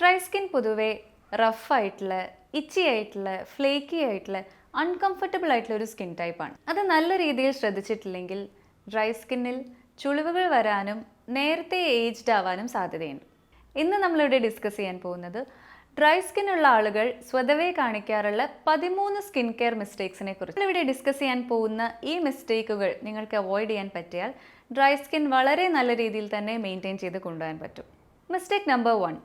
Dry skin പൊതുവെ റഫായിട്ടുള്ള ഇച്ചി ആയിട്ടുള്ള ഫ്ലേക്കി ആയിട്ടുള്ള അൺകംഫർട്ടബിൾ ആയിട്ടുള്ള ഒരു സ്കിൻ ടൈപ്പാണ് അത് നല്ല രീതിയിൽ ശ്രദ്ധിച്ചിട്ടില്ലെങ്കിൽ ഡ്രൈ സ്കിന്നിൽ ചുളിവുകൾ വരാനും നേരത്തെ ഏജ്ഡ് ആവാനും സാധ്യതയുണ്ട്. ഇന്ന് നമ്മളിവിടെ ഡിസ്കസ് ചെയ്യാൻ പോകുന്നത് ഡ്രൈ സ്കിൻ ഉള്ള ആളുകൾ സ്വതവേ കാണിക്കാറുള്ള പതിമൂന്ന് സ്കിൻ കെയർ മിസ്റ്റേക്സിനെ കുറിച്ച്. ഇവിടെ ഡിസ്കസ് ചെയ്യാൻ പോകുന്ന ഈ മിസ്റ്റേക്കുകൾ നിങ്ങൾക്ക് അവോയ്ഡ് ചെയ്യാൻ പറ്റിയാൽ ഡ്രൈ സ്കിൻ വളരെ നല്ല രീതിയിൽ തന്നെ മെയിന്റെയിൻ ചെയ്ത് കൊണ്ടുപോകാൻ പറ്റും. മിസ്റ്റേക്ക് നമ്പർ വൺ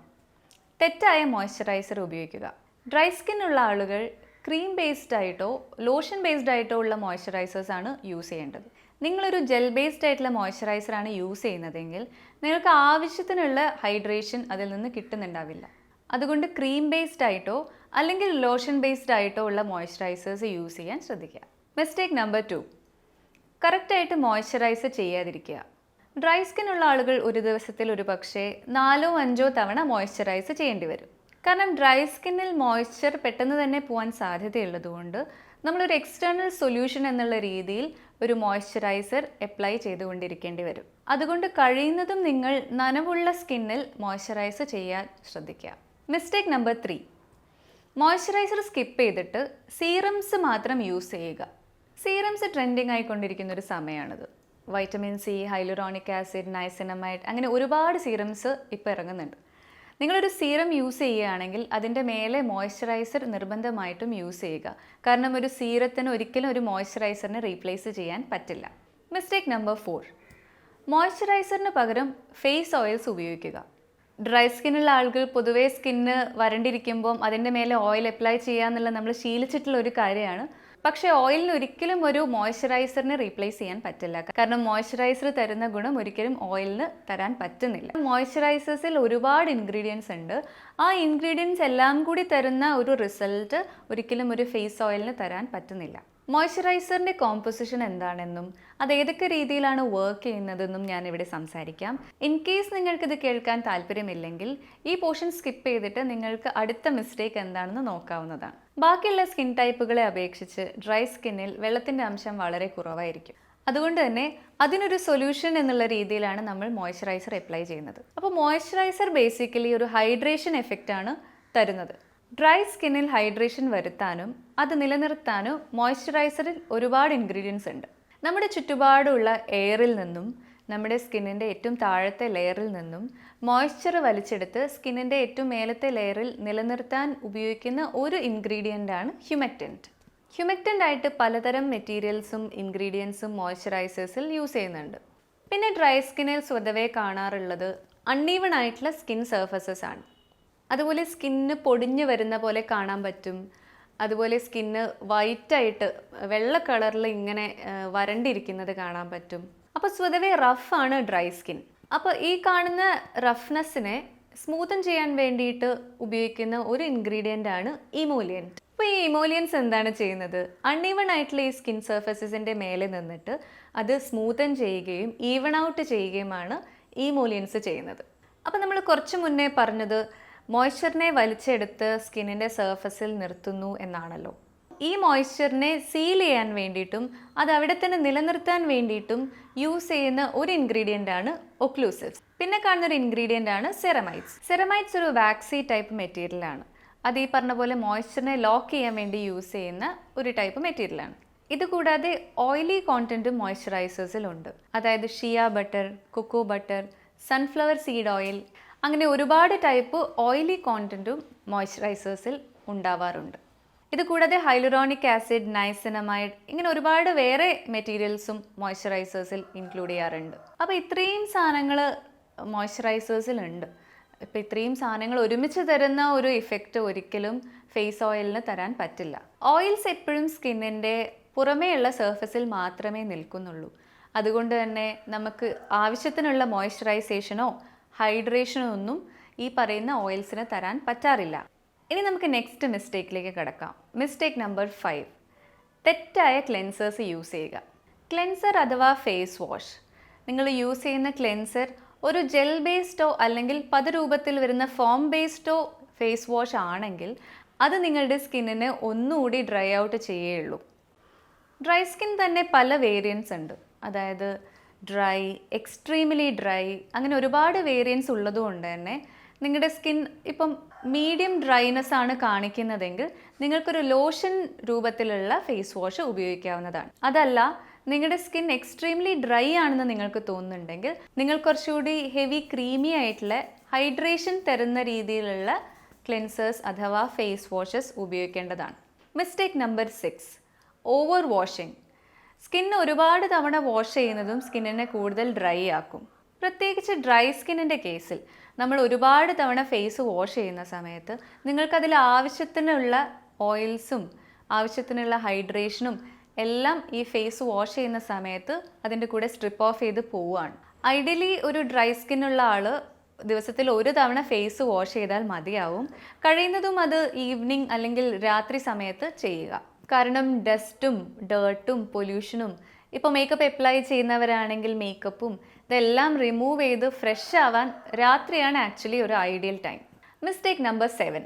തെറ്റായ മോയ്സ്ചറൈസർ ഉപയോഗിക്കുക. ഡ്രൈ സ്കിൻ ഉള്ള ആളുകൾ ക്രീം ബേസ്ഡ് ആയിട്ടോ ലോഷൻ ബേസ്ഡ് ആയിട്ടോ ഉള്ള മോയ്സ്ചറൈസേഴ്സ് ആണ് യൂസ് ചെയ്യേണ്ടത്. നിങ്ങളൊരു ജെൽ ബേസ്ഡ് ആയിട്ടുള്ള മോയ്സ്ചറൈസർ ആണ് യൂസ് ചെയ്യുന്നതെങ്കിൽ നിങ്ങൾക്ക് ആവശ്യത്തിനുള്ള ഹൈഡ്രേഷൻ അതിൽ നിന്ന് കിട്ടുന്നുണ്ടാവില്ല. അതുകൊണ്ട് ക്രീം ബേസ്ഡ് ആയിട്ടോ അല്ലെങ്കിൽ ലോഷൻ ബേസ്ഡ് ആയിട്ടോ ഉള്ള മോയ്സ്ചറൈസേഴ്സ് യൂസ് ചെയ്യാൻ ശ്രദ്ധിക്കുക. മിസ്റ്റേക്ക് നമ്പർ ടു കറക്റ്റായിട്ട് മോയ്സ്ചറൈസ് ചെയ്യാതിരിക്കുക. ഡ്രൈ സ്കിൻ ഉള്ള ആളുകൾ ഒരു ദിവസത്തിൽ ഒരു പക്ഷേ നാലോ അഞ്ചോ തവണ മോയ്സ്ചറൈസ് ചെയ്യേണ്ടി വരും. കാരണം ഡ്രൈ സ്കിന്നിൽ മോയ്സ്ചർ പെട്ടെന്ന് തന്നെ പോകാൻ സാധ്യതയുള്ളതുകൊണ്ട് നമ്മളൊരു എക്സ്റ്റേണൽ സൊല്യൂഷൻ എന്നുള്ള രീതിയിൽ ഒരു മോയ്സ്ചറൈസർ അപ്ലൈ ചെയ്തുകൊണ്ടിരിക്കേണ്ടി വരും. അതുകൊണ്ട് കഴിയുന്നതും നിങ്ങൾ നനവുള്ള സ്കിന്നിൽ മോയ്സ്ചറൈസ് ചെയ്യാൻ ശ്രദ്ധിക്കുക. Mistake number three. Moisturiser skip ചെയ്തിട്ട് സീറംസ് മാത്രം യൂസ് ചെയ്യുക. സീറംസ് ട്രെൻഡിങ് ആയിക്കൊണ്ടിരിക്കുന്ന ഒരു സമയമാണിത്. Vitamin C hyaluronic acid niacinamide അങ്ങനെ ഒരുപാട് സീറംസ് ഇപ്പോൾ ഇറങ്ങുന്നുണ്ട്. നിങ്ങളൊരു സീറം യൂസ് ചെയ്യുകയാണെങ്കിൽ അതിന്റെ മേലെ മോയ്സ്ചറൈസർ നിർബന്ധമായിട്ടും യൂസ് ചെയ്യുക. കാരണം ഒരു സീറത്തിന് ഒരിക്കലും ഒരു മോയ്സ്ചറൈസറിനെ റീപ്ലേസ് ചെയ്യാൻ പറ്റില്ല. Mistake number four. മോയ്സ്ചറൈസറിന് പകരം ഫേസ് ഓയിൽസ് ഉപയോഗിക്കുക. ഡ്രൈ സ്കിന്നുള്ള ആളുകൾ പൊതുവേ സ്കിന്ന് വരണ്ടിരിക്കുമ്പം അതിന്റെ മേലെ ഓയിൽ അപ്ലൈ ചെയ്യുക എന്നുള്ള നമ്മൾ ശീലിച്ചിട്ടുള്ള ഒരു കാര്യമാണ്. പക്ഷേ ഓയിലിന് ഒരിക്കലും ഒരു മോയ്സ്ചറൈസറിനെ റീപ്ലേസ് ചെയ്യാൻ പറ്റില്ല. കാരണം മോയ്സ്ചറൈസർ തരുന്ന ഗുണം ഒരിക്കലും ഓയിലിന് തരാൻ പറ്റുന്നില്ല. മോയ്സ്ചറൈസേഴ്സിൽ ഒരുപാട് ഇൻഗ്രീഡിയൻസ് ഉണ്ട്. ആ ഇൻഗ്രീഡിയൻസ് എല്ലാം കൂടി തരുന്ന ഒരു റിസൾട്ട് ഒരിക്കലും ഒരു ഫേസ് ഓയിലിന് തരാൻ പറ്റുന്നില്ല. മോയ്സ്ചറൈസറിന്റെ കോമ്പോസിഷൻ എന്താണെന്നും അത് ഏതൊക്കെ രീതിയിലാണ് വർക്ക് ചെയ്യുന്നതെന്നും ഞാൻ ഇവിടെ സംസാരിക്കാം. ഇൻ കേസ് നിങ്ങൾക്കിത് കേൾക്കാൻ താല്പര്യമില്ലെങ്കിൽ ഈ പോർഷൻ സ്കിപ്പ് ചെയ്തിട്ട് നിങ്ങൾക്ക് അടുത്ത മിസ്റ്റേക്ക് എന്താണെന്ന് നോക്കാവുന്നതാണ്. ബാക്കിയുള്ള സ്കിൻ ടൈപ്പുകളെ അപേക്ഷിച്ച് ഡ്രൈ സ്കിന്നിൽ വെള്ളത്തിന്റെ അംശം വളരെ കുറവായിരിക്കും. അതുകൊണ്ട് തന്നെ അതിനൊരു സൊല്യൂഷൻ എന്നുള്ള രീതിയിലാണ് നമ്മൾ മോയ്സ്ചറൈസർ അപ്ലൈ ചെയ്യുന്നത്. അപ്പോൾ മോയ്സ്ചറൈസർ ബേസിക്കലി ഒരു ഹൈഡ്രേഷൻ എഫക്റ്റ് ആണ് തരുന്നത്. ഡ്രൈ സ്കിന്നിൽ ഹൈഡ്രേഷൻ വരുത്താനും അത് നിലനിർത്താനും മോയ്സ്ചറൈസറിൽ ഒരുപാട് ഇൻഗ്രീഡിയൻസ് ഉണ്ട്. നമ്മുടെ ചുറ്റുപാടുള്ള എയറിൽ നിന്നും നമ്മുടെ സ്കിന്നിന്റെ ഏറ്റവും താഴത്തെ ലെയറിൽ നിന്നും മോയ്സ്ചർ വലിച്ചെടുത്ത് സ്കിന്നിന്റെ ഏറ്റവും മേലത്തെ ലെയറിൽ നിലനിർത്താൻ ഉപയോഗിക്കുന്ന ഒരു ഇൻഗ്രീഡിയന്റാണ് ഹ്യൂമക്റ്റന്റ് ഹ്യൂമക്റ്റന്റ് ആയിട്ട് പലതരം മെറ്റീരിയൽസും ഇൻഗ്രീഡിയൻസും മോയ്സ്ചറൈസേഴ്സിൽ യൂസ് ചെയ്യുന്നുണ്ട്. പിന്നെ ഡ്രൈ സ്കിന്നിൽ സ്വതവേ കാണാറുള്ളത് അൺഈവൺ ആയിട്ടുള്ള സ്കിൻ സർഫസസ് ആണ്. അതുപോലെ സ്കിന്ന് പൊടിഞ്ഞു വരുന്ന പോലെ കാണാൻ പറ്റും. അതുപോലെ സ്കിന്ന് വൈറ്റായിട്ട് വെള്ള കളറിൽ ഇങ്ങനെ വരണ്ടിരിക്കുന്നത് കാണാൻ പറ്റും. അപ്പോൾ സ്വതവേ റഫാണ് ഡ്രൈ സ്കിൻ. അപ്പോൾ ഈ കാണുന്ന റഫ്നെസ്സിനെ സ്മൂത്തൻ ചെയ്യാൻ വേണ്ടിയിട്ട് ഉപയോഗിക്കുന്ന ഒരു ഇൻഗ്രീഡിയന്റ് ആണ് ഇമോലിയന്റ് അപ്പോൾ ഈ ഇമോലിയൻസ് എന്താണ് ചെയ്യുന്നത്? അൺഈവൺ ആയിട്ടുള്ള ഈ സ്കിൻ സർഫസസിന്റെ മേലെ നിന്നിട്ട് അത് സ്മൂത്തൻ ചെയ്യുകയും ഈവൺ ഔട്ട് ചെയ്യുകയുമാണ് ഇമോലിയൻസ് ചെയ്യുന്നത്. അപ്പോൾ നമ്മൾ കുറച്ച് മുന്നേ പറഞ്ഞത് മോയ്സ്ചറിനെ വലിച്ചെടുത്ത് സ്കിന്നിന്റെ സർഫസിൽ നിർത്തുന്നു എന്നാണല്ലോ. ഈ മോയ്സ്ചറിനെ സീൽ ചെയ്യാൻ വേണ്ടിയിട്ടും അത് അവിടെ തന്നെ നിലനിർത്താൻ വേണ്ടിയിട്ടും യൂസ് ചെയ്യുന്ന ഒരു ഇൻഗ്രീഡിയന്റ് ആണ് ഒക്ലൂസിവ്സ് പിന്നെ കാണുന്ന ഒരു ഇൻഗ്രീഡിയന്റ് ആണ് സെറമൈറ്റ്സ്. സെറമൈറ്റ്സ് ഒരു വാക്സി ടൈപ്പ് മെറ്റീരിയലാണ് അത് ഈ പറഞ്ഞ പോലെ മോയ്സ്ചറിനെ ലോക്ക് ചെയ്യാൻ വേണ്ടി യൂസ് ചെയ്യുന്ന ഒരു ടൈപ്പ് മെറ്റീരിയലാണ് ഇതുകൂടാതെ ഓയിലി കോണ്ടന്റ് മോയ്സ്ചറൈസേഴ്സിലുണ്ട്. അതായത് shea butter cocoa butter sunflower seed oil അങ്ങനെ ഒരുപാട് ടൈപ്പ് ഓയിലി കോണ്ടന്റും മോയ്സ്ചറൈസേഴ്സിൽ ഉണ്ടാവാറുണ്ട്. ഇത് കൂടാതെ ഹൈലുറോണിക് ആസിഡ് നൈസിനമൈഡ് ഇങ്ങനെ ഒരുപാട് വേറെ മെറ്റീരിയൽസും മോയ്സ്ചറൈസേഴ്സിൽ ഇൻക്ലൂഡ് ചെയ്യാറുണ്ട്. അപ്പോൾ ഇത്രയും സാധനങ്ങൾ മോയ്സ്ചറൈസേഴ്സിൽ ഉണ്ട്. ഇപ്പോൾ ഇത്രയും സാധനങ്ങൾ ഒരുമിച്ച് തരുന്ന ഒരു ഇഫക്റ്റ് ഒരിക്കലും ഫേസ് ഓയിലിന് തരാൻ പറ്റില്ല. ഓയിൽസ് എപ്പോഴും സ്കിന്നിന്റെ പുറമേയുള്ള സർഫസിൽ മാത്രമേ നിൽക്കുന്നുള്ളൂ. അതുകൊണ്ട് തന്നെ നമുക്ക് ആവശ്യത്തിനുള്ള മോയ്സ്ചറൈസേഷനോ ഹൈഡ്രേഷനോ ഒന്നും ഈ പറയുന്ന ഓയിൽസിന് തരാൻ പറ്റാറില്ല. ഇനി നമുക്ക് നെക്സ്റ്റ് മിസ്റ്റേക്കിലേക്ക് കിടക്കാം. Mistake number five. തെറ്റായ ക്ലെൻസേഴ്സ് യൂസ് ചെയ്യുക. ക്ലെൻസർ അഥവാ ഫേസ് വാഷ്. നിങ്ങൾ യൂസ് ചെയ്യുന്ന ക്ലെൻസർ ഒരു ജെൽ ബേസ്ഡോ അല്ലെങ്കിൽ പദരൂപത്തിൽ വരുന്ന ഫോം ബേസ്ഡോ ഫേസ് വാഷ് ആണെങ്കിൽ അത് നിങ്ങളുടെ സ്കിന്നിനെ ഒന്നുകൂടി ഡ്രൈ ഔട്ട് ചെയ്യുകയുള്ളൂ. ഡ്രൈ സ്കിൻ തന്നെ പല വേരിയൻസ് ഉണ്ട്. അതായത് ഡ്രൈ എക്സ്ട്രീംലി ഡ്രൈ അങ്ങനെ ഒരുപാട് വേരിയൻസ് ഉള്ളതുകൊണ്ട് തന്നെ. നിങ്ങളുടെ സ്കിൻ ഇപ്പം മീഡിയം ഡ്രൈനെസ് ആണ് കാണിക്കുന്നതെങ്കിൽ നിങ്ങൾക്കൊരു ലോഷൻ രൂപത്തിലുള്ള ഫേസ് വാഷ് ഉപയോഗിക്കാവുന്നതാണ്. അതല്ല നിങ്ങളുടെ സ്കിൻ എക്സ്ട്രീംലി ഡ്രൈ ആണെന്ന് നിങ്ങൾക്ക് തോന്നുന്നുണ്ടെങ്കിൽ നിങ്ങൾ കുറച്ചുകൂടി ഹെവി ക്രീമി ആയിട്ടുള്ള ഹൈഡ്രേഷൻ തരുന്ന രീതിയിലുള്ള ക്ലെൻസേഴ്സ് അഥവാ face washes ഉപയോഗിക്കേണ്ടതാണ്. Mistake number six over washing. Skin ഒരുപാട് തവണ വാഷ് ചെയ്യുന്നതും സ്കിന്നിനെ കൂടുതൽ ഡ്രൈ ആക്കും. പ്രത്യേകിച്ച് ഡ്രൈ സ്കിന്നിന്റെ കേസിൽ നമ്മൾ ഒരുപാട് തവണ ഫേസ് വാഷ് ചെയ്യുന്ന സമയത്ത് നിങ്ങൾക്കതിൽ ആവശ്യത്തിനുള്ള ഓയിൽസും ആവശ്യത്തിനുള്ള ഹൈഡ്രേഷനും എല്ലാം ഈ ഫേസ് വാഷ് ചെയ്യുന്ന സമയത്ത് അതിന്റെ കൂടെ സ്ട്രിപ്പ് ഓഫ് ചെയ്ത് പോവുകയാണ്. ഐഡിയലി ഒരു ഡ്രൈ സ്കിന്നുള്ള ആൾ ദിവസത്തിൽ ഒരു തവണ ഫേസ് വാഷ് ചെയ്താൽ മതിയാവും. കഴിയുന്നതും അത് ഈവനിങ് അല്ലെങ്കിൽ രാത്രി സമയത്ത് ചെയ്യുക. കാരണം ഡസ്റ്റും ഡേർട്ടും പൊല്യൂഷനും. ഇപ്പോൾ മേക്കപ്പ് അപ്ലൈ ചെയ്യുന്നവരാണെങ്കിൽ മേക്കപ്പും ഇതെല്ലാം റിമൂവ് ചെയ്ത് ഫ്രഷ് ആവാൻ രാത്രിയാണ് ആക്ച്വലി ഒരു ideal time mistake number seven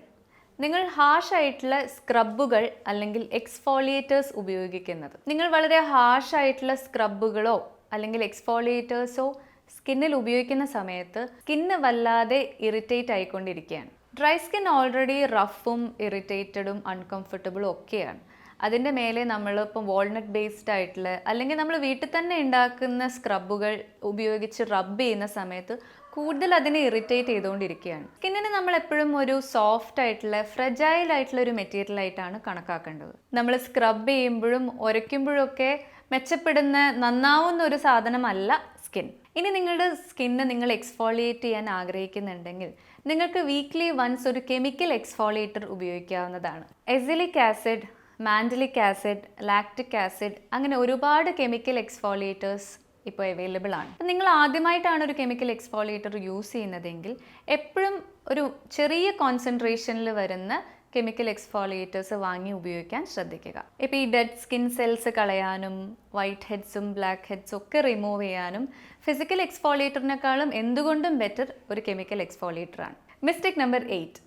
നിങ്ങൾ ഹാഷ് ആയിട്ടുള്ള സ്ക്രബുകൾ അല്ലെങ്കിൽ എക്സ്ഫോളിയേറ്റേഴ്സ് ഉപയോഗിക്കുന്നത്. നിങ്ങൾ വളരെ ഹാഷ് ആയിട്ടുള്ള സ്ക്രബുകളോ അല്ലെങ്കിൽ എക്സ്ഫോളിയേറ്റേഴ്സോ സ്കിന്നിൽ ഉപയോഗിക്കുന്ന സമയത്ത് സ്കിന്ന് വല്ലാതെ ഇറിറ്റേറ്റ് ആയിക്കൊണ്ടിരിക്കുകയാണ്. ഡ്രൈ സ്കിൻ ഓൾറെഡി റഫും ഇറിറ്റേറ്റഡും അൺകംഫർട്ടബിളും ഒക്കെയാണ്. അതിന്റെ മേലെ നമ്മൾ ഇപ്പം വാൾനട്ട് ബേസ്ഡ് ആയിട്ടുള്ള അല്ലെങ്കിൽ നമ്മൾ വീട്ടിൽ തന്നെ ഉണ്ടാക്കുന്ന സ്ക്രബുകൾ ഉപയോഗിച്ച് റബ്ബ് ചെയ്യുന്ന സമയത്ത് കൂടുതൽ അതിനെ ഇറിറ്റേറ്റ് ചെയ്തുകൊണ്ടിരിക്കുകയാണ്. സ്കിന്നിന് നമ്മൾ എപ്പോഴും ഒരു സോഫ്റ്റ് ആയിട്ടുള്ള ഫ്രജൈൽ ആയിട്ടുള്ള ഒരു മെറ്റീരിയൽ ആയിട്ടാണ് കണക്കാക്കേണ്ടത്. നമ്മൾ സ്ക്രബ് ചെയ്യുമ്പോഴും ഉരയ്ക്കുമ്പോഴൊക്കെ മെച്ചപ്പെടുന്ന നന്നാവുന്ന ഒരു സാധനമല്ല സ്കിൻ ഇനി നിങ്ങളുടെ സ്കിന്ന് നിങ്ങൾ എക്സ്ഫോളിയേറ്റ് ചെയ്യാൻ ആഗ്രഹിക്കുന്നുണ്ടെങ്കിൽ നിങ്ങൾക്ക് വീക്ക്ലി വൺസ് ഒരു കെമിക്കൽ എക്സ്ഫോളിയേറ്റർ ഉപയോഗിക്കാവുന്നതാണ്. എസിലിക് acid mandelic acid lactic acid അങ്ങനെ ഒരുപാട് കെമിക്കൽ എക്സ്ഫോളിയേറ്റേഴ്സ് ഇപ്പോൾ അവൈലബിൾ ആണ്. നിങ്ങൾ ആദ്യമായിട്ടാണ് ഒരു കെമിക്കൽ എക്സ്ഫോളിയേറ്റർ യൂസ് ചെയ്യുന്നതെങ്കിൽ എപ്പോഴും ഒരു ചെറിയ കോൺസെൻട്രേഷനിൽ വരുന്ന കെമിക്കൽ എക്സ്ഫോളിയേറ്റേഴ്സ് വാങ്ങി ഉപയോഗിക്കാൻ ശ്രദ്ധിക്കുക. ഇപ്പോൾ ഈ ഡെഡ് സ്കിൻ സെൽസ് കളയാനും വൈറ്റ് ഹെഡ്സും ബ്ലാക്ക് ഹെഡ്സും ഒക്കെ റിമൂവ് ചെയ്യാനും ഫിസിക്കൽ എക്സ്ഫോളിയേറ്ററിനേക്കാളും എന്തുകൊണ്ടും ബെറ്റർ ഒരു chemical എക്സ്ഫോളിയേറ്ററാണ്. Mistake number eight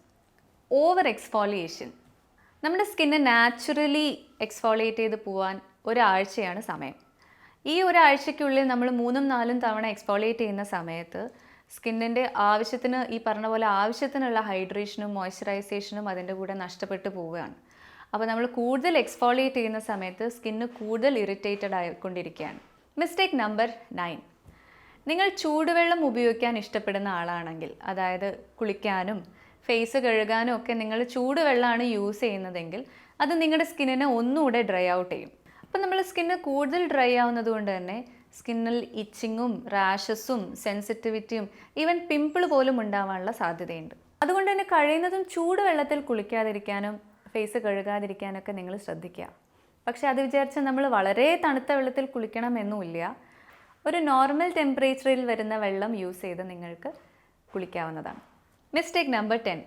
over exfoliation നമ്മുടെ സ്കിന്ന് നാച്ചുറലി എക്സ്ഫോളിയേറ്റ് ചെയ്ത് പോവാൻ ഒരാഴ്ചയാണ് സമയം. ഈ ഒരാഴ്ചയ്ക്കുള്ളിൽ നമ്മൾ മൂന്നും നാലും തവണ എക്സ്ഫോളിയേറ്റ് ചെയ്യുന്ന സമയത്ത് സ്കിന്നിന്റെ ആവശ്യത്തിന് ഈ പറഞ്ഞ പോലെ ആവശ്യത്തിനുള്ള ഹൈഡ്രേഷനും മോയ്സ്ചറൈസേഷനും അതിന്റെ കൂടെ നഷ്ടപ്പെട്ടു പോവുകയാണ്. അപ്പോൾ നമ്മൾ കൂടുതൽ എക്സ്ഫോളിയേറ്റ് ചെയ്യുന്ന സമയത്ത് സ്കിന്ന് കൂടുതൽ ഇറിറ്റേറ്റഡ് ആയിക്കൊണ്ടിരിക്കുകയാണ്. Mistake number nine. നിങ്ങൾ ചൂടുവെള്ളം ഉപയോഗിക്കാൻ ഇഷ്ടപ്പെടുന്ന ആളാണെങ്കിൽ അതായത് കുളിക്കാനും ഫേസ് കഴുകാനും ഒക്കെ നിങ്ങൾ ചൂടുവെള്ളമാണ് യൂസ് ചെയ്യുന്നതെങ്കിൽ അത് നിങ്ങളുടെ സ്കിന്നിനെ ഒന്നുകൂടെ ഡ്രൈ ഔട്ട് ചെയ്യും. അപ്പം നമ്മൾ സ്കിന്ന് കൂടുതൽ ഡ്രൈ ആവുന്നത് കൊണ്ട് തന്നെ സ്കിന്നിൽ ഇച്ചിങ്ങും റാഷസും സെൻസിറ്റിവിറ്റിയും ഈവൻ പിമ്പിൾ പോലും ഉണ്ടാവാനുള്ള സാധ്യതയുണ്ട്. അതുകൊണ്ട് തന്നെ കഴിയുന്നതും ചൂടുവെള്ളത്തിൽ കുളിക്കാതിരിക്കാനും ഫേസ് കഴുകാതിരിക്കാനൊക്കെ നിങ്ങൾ ശ്രദ്ധിക്കുക. പക്ഷേ അത് വിചാരിച്ച് നമ്മൾ വളരെ തണുത്ത വെള്ളത്തിൽ കുളിക്കണമെന്നുമില്ല ഒരു നോർമൽ ടെമ്പറേച്ചറിൽ വരുന്ന വെള്ളം യൂസ് ചെയ്ത് നിങ്ങൾക്ക് കുളിക്കാവുന്നതാണ്. മിസ്റ്റേക്ക് നമ്പർ ടെൻ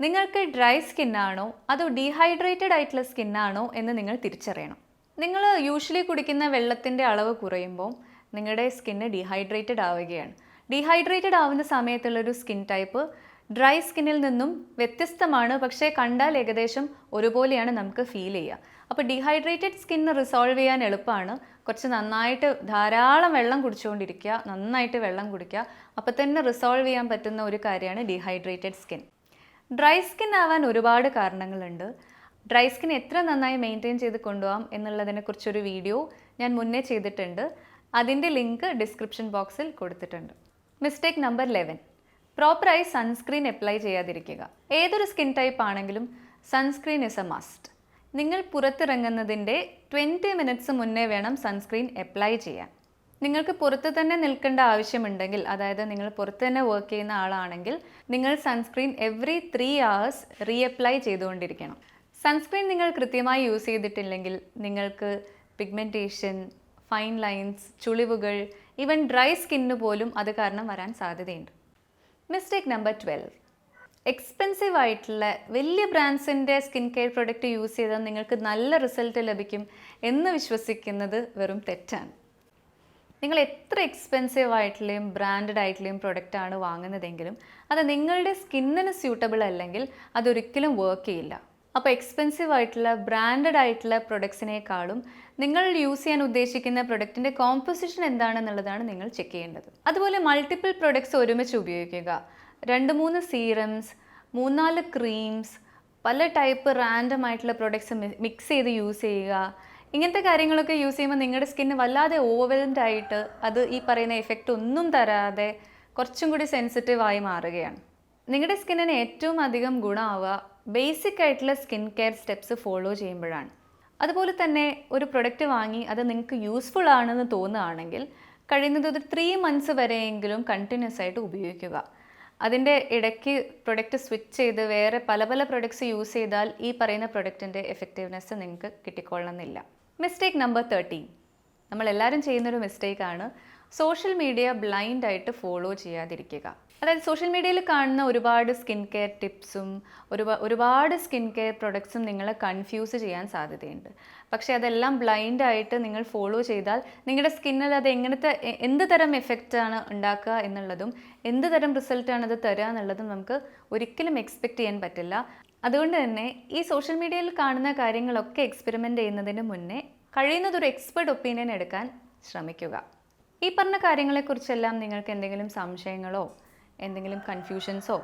നിങ്ങൾക്ക് ഡ്രൈ സ്കിന്നാണോ അതോ ഡീഹൈഡ്രേറ്റഡ് ആയിട്ടുള്ള സ്കിന്നാണോ എന്ന് നിങ്ങൾ തിരിച്ചറിയണം. നിങ്ങൾ യൂഷ്വലി കുടിക്കുന്ന വെള്ളത്തിന്റെ അളവ് കുറയുമ്പോൾ നിങ്ങളുടെ സ്കിന്ന് ഡീഹൈഡ്രേറ്റഡ് ആവുകയാണ്. ഡീഹൈഡ്രേറ്റഡ് ആവുന്ന സമയത്തുള്ളൊരു സ്കിൻ ടൈപ്പ് ഡ്രൈ സ്കിന്നിൽ നിന്നും വ്യത്യസ്തമാണ്. പക്ഷേ കണ്ടാൽ ഏകദേശം ഒരുപോലെയാണ് നമുക്ക് ഫീൽ ചെയ്യുക. അപ്പോൾ ഡീഹൈഡ്രേറ്റഡ് സ്കിന്ന് റിസോൾവ് ചെയ്യാൻ എളുപ്പമാണ്. കുറച്ച് നന്നായിട്ട് ധാരാളം വെള്ളം കുടിച്ചുകൊണ്ടിരിക്കുക. നന്നായിട്ട് വെള്ളം കുടിക്കുക. അപ്പോൾ തന്നെ റിസോൾവ് ചെയ്യാൻ പറ്റുന്ന ഒരു കാര്യമാണ് ഡീഹൈഡ്രേറ്റഡ് സ്കിൻ ഡ്രൈ സ്കിൻ ആവാൻ ഒരുപാട് കാരണങ്ങളുണ്ട്. ഡ്രൈ സ്കിൻ എത്ര നന്നായി മെയിന്റെയിൻ ചെയ്ത് കൊണ്ടുപോകാം എന്നുള്ളതിനെക്കുറിച്ചൊരു വീഡിയോ ഞാൻ മുന്നേ ചെയ്തിട്ടുണ്ട്. അതിന്റെ ലിങ്ക് ഡിസ്ക്രിപ്ഷൻ ബോക്സിൽ കൊടുത്തിട്ടുണ്ട്. മിസ്റ്റേക്ക് നമ്പർ ലെവൻ പ്രോപ്പറായി സൺസ്ക്രീൻ അപ്ലൈ ചെയ്യാതിരിക്കുക. ഏതൊരു സ്കിൻ ടൈപ്പ് ആണെങ്കിലും സൺസ്ക്രീൻ ഇസ് എ മസ്റ്റ് നിങ്ങൾ പുറത്തിറങ്ങുന്നതിന്റെ ട്വന്റി മിനിറ്റ്സ് മുന്നേ വേണം സൺസ്ക്രീൻ അപ്ലൈ ചെയ്യാൻ. നിങ്ങൾക്ക് പുറത്ത് തന്നെ നിൽക്കേണ്ട ആവശ്യമുണ്ടെങ്കിൽ അതായത് നിങ്ങൾ പുറത്ത് തന്നെ വർക്ക് ചെയ്യുന്ന ആളാണെങ്കിൽ നിങ്ങൾ sunscreen every three hours reapply ചെയ്തുകൊണ്ടിരിക്കണം. സൺസ്ക്രീൻ നിങ്ങൾ കൃത്യമായി യൂസ് ചെയ്തിട്ടില്ലെങ്കിൽ നിങ്ങൾക്ക് പിഗ്മെന്റേഷൻ ഫൈൻ ലൈൻസ് ചുളിവുകൾ ഈവൻ ഡ്രൈ സ്കിന്നിന് പോലും അത് കാരണം വരാൻ സാധ്യതയുണ്ട്. മിസ്റ്റേക്ക് നമ്പർ ട്വൽവ് എക്സ്പെൻസീവ് ആയിട്ടുള്ള വലിയ ബ്രാൻഡ്സിന്റെ സ്കിൻ കെയർ പ്രൊഡക്റ്റ് യൂസ് ചെയ്താൽ നിങ്ങൾക്ക് നല്ല റിസൾട്ട് ലഭിക്കും എന്ന് വിശ്വസിക്കുന്നത് വെറും തെറ്റാണ്. നിങ്ങൾ എത്ര എക്സ്പെൻസീവ് ആയിട്ടുള്ളയും ബ്രാൻഡഡ് ആയിട്ടുള്ളയും പ്രൊഡക്റ്റ് ആണ് വാങ്ങുന്നതെങ്കിലും അത് നിങ്ങളുടെ സ്കിന്നിന് സ്യൂട്ടബിൾ അല്ലെങ്കിൽ അതൊരിക്കലും വർക്ക് ചെയ്യില്ല. അപ്പോൾ എക്സ്പെൻസീവ് ആയിട്ടുള്ള ബ്രാൻഡഡ് ആയിട്ടുള്ള പ്രൊഡക്ട്സിനേക്കാളും നിങ്ങൾ യൂസ് ചെയ്യാൻ ഉദ്ദേശിക്കുന്ന പ്രൊഡക്റ്റിന്റെ കോമ്പോസിഷൻ എന്താണെന്നുള്ളതാണ് നിങ്ങൾ ചെക്ക് ചെയ്യേണ്ടത്. അതുപോലെ മൾട്ടിപ്പിൾ പ്രൊഡക്ട്സ് ഒരുമിച്ച് ഉപയോഗിക്കുക. രണ്ട് മൂന്ന് സീറംസ് മൂന്നാൽ ക്രീംസ് പല ടൈപ്പ് റാൻഡം ആയിട്ടുള്ള പ്രൊഡക്ട്സ് മിക്സ് ചെയ്ത് യൂസ് ചെയ്യുക. ഇങ്ങനത്തെ കാര്യങ്ങളൊക്കെ യൂസ് ചെയ്യുമ്പോൾ നിങ്ങളുടെ സ്കിന്ന് വല്ലാതെ ഓവർവെൽഡ് ആയിട്ട് അത് ഈ പറയുന്ന എഫക്റ്റ് ഒന്നും തരാതെ കുറച്ചും കൂടി സെൻസിറ്റീവ് ആയി മാറുകയാണ്. നിങ്ങളുടെ സ്കിന്നിന് ഏറ്റവും അധികം ഗുണമാവുക ബേസിക് ആയിട്ടുള്ള സ്കിൻ കെയർ സ്റ്റെപ്സ് ഫോളോ ചെയ്യുമ്പോഴാണ്. അതുപോലെ തന്നെ ഒരു പ്രൊഡക്റ്റ് വാങ്ങി അത് നിങ്ങൾക്ക് യൂസ്ഫുൾ ആണെന്ന് തോന്നുകയാണെങ്കിൽ കഴിയുന്നത് ഒരു ത്രീ മന്ത്സ് വരെയെങ്കിലും കണ്ടിന്യൂസ് ആയിട്ട് ഉപയോഗിക്കുക. അതിന്റെ ഇടയ്ക്ക് പ്രൊഡക്റ്റ് സ്വിച്ച് ചെയ്ത് വേറെ പല പല പ്രൊഡക്ട്സ് യൂസ് ചെയ്താൽ ഈ പറയുന്ന പ്രൊഡക്റ്റിന്റെ എഫക്റ്റീവ്നെസ് നിങ്ങൾക്ക് കിട്ടിക്കൊള്ളണമെന്നില്ല മിസ്റ്റേക്ക് നമ്പർ തേർട്ടീൻ നമ്മളെല്ലാവരും ചെയ്യുന്നൊരു മിസ്റ്റേക്കാണ് സോഷ്യൽ മീഡിയ ബ്ലൈൻഡായിട്ട് ഫോളോ ചെയ്യാതിരിക്കുക. അതായത് സോഷ്യൽ മീഡിയയിൽ കാണുന്ന ഒരുപാട് സ്കിൻ കെയർ ടിപ്സും ഒരുപാട് സ്കിൻ കെയർ പ്രൊഡക്ട്സും നിങ്ങളെ കൺഫ്യൂസ് ചെയ്യാൻ സാധ്യതയുണ്ട്. പക്ഷേ അതെല്ലാം ബ്ലൈൻഡ് ആയിട്ട് നിങ്ങൾ ഫോളോ ചെയ്താൽ നിങ്ങളുടെ സ്കിന്നിൽ അത് എങ്ങനത്തെ എന്ത് തരം എഫക്റ്റാണ് ഉണ്ടാക്കുക എന്നുള്ളതും എന്ത് തരം റിസൾട്ടാണ് അത് തരിക എന്നുള്ളതും നമുക്ക് ഒരിക്കലും എക്സ്പെക്റ്റ് ചെയ്യാൻ പറ്റില്ല. അതുകൊണ്ട് തന്നെ ഈ സോഷ്യൽ മീഡിയയിൽ കാണുന്ന കാര്യങ്ങളൊക്കെ എക്സ്പെരിമെന്റ് ചെയ്യുന്നതിന് മുന്നേ കഴിയുന്നതൊരു എക്സ്പെർട്ട് ഒപ്പീനിയൻ എടുക്കാൻ ശ്രമിക്കുക. ഈ പറഞ്ഞ കാര്യങ്ങളെക്കുറിച്ചെല്ലാം നിങ്ങൾക്ക് എന്തെങ്കിലും സംശയങ്ങളോ എന്തെങ്കിലും കൺഫ്യൂഷൻസോ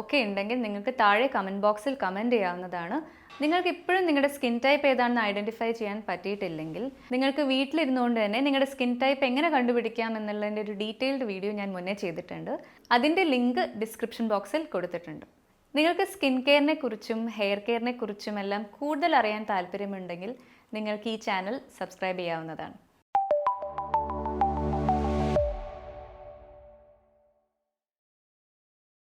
ഒക്കെ ഉണ്ടെങ്കിൽ നിങ്ങൾക്ക് താഴെ കമന്റ് ബോക്സിൽ കമന്റ് ചെയ്യാവുന്നതാണ്. നിങ്ങൾക്ക് ഇപ്പോഴും നിങ്ങളുടെ സ്കിൻ ടൈപ്പ് ഏതാണെന്ന് ഐഡന്റിഫൈ ചെയ്യാൻ പറ്റിയിട്ടില്ലെങ്കിൽ നിങ്ങൾക്ക് വീട്ടിലിരുന്നുകൊണ്ട് തന്നെ നിങ്ങളുടെ സ്കിൻ ടൈപ്പ് എങ്ങനെ കണ്ടുപിടിക്കാം എന്നുള്ളതിന്റെ ഒരു ഡീറ്റെയിൽഡ് വീഡിയോ ഞാൻ മുന്നേ ചെയ്തിട്ടുണ്ട്. അതിന്റെ ലിങ്ക് ഡിസ്ക്രിപ്ഷൻ ബോക്സിൽ കൊടുത്തിട്ടുണ്ട്. നിങ്ങൾക്ക് സ്കിൻ കെയറിനെ കുറിച്ചും ഹെയർ കെയറിനെ കുറിച്ചും എല്ലാം കൂടുതൽ അറിയാൻ താല്പര്യമുണ്ടെങ്കിൽ നിങ്ങൾക്ക് ഈ ചാനൽ സബ്സ്ക്രൈബ് ചെയ്യാവുന്നതാണ്.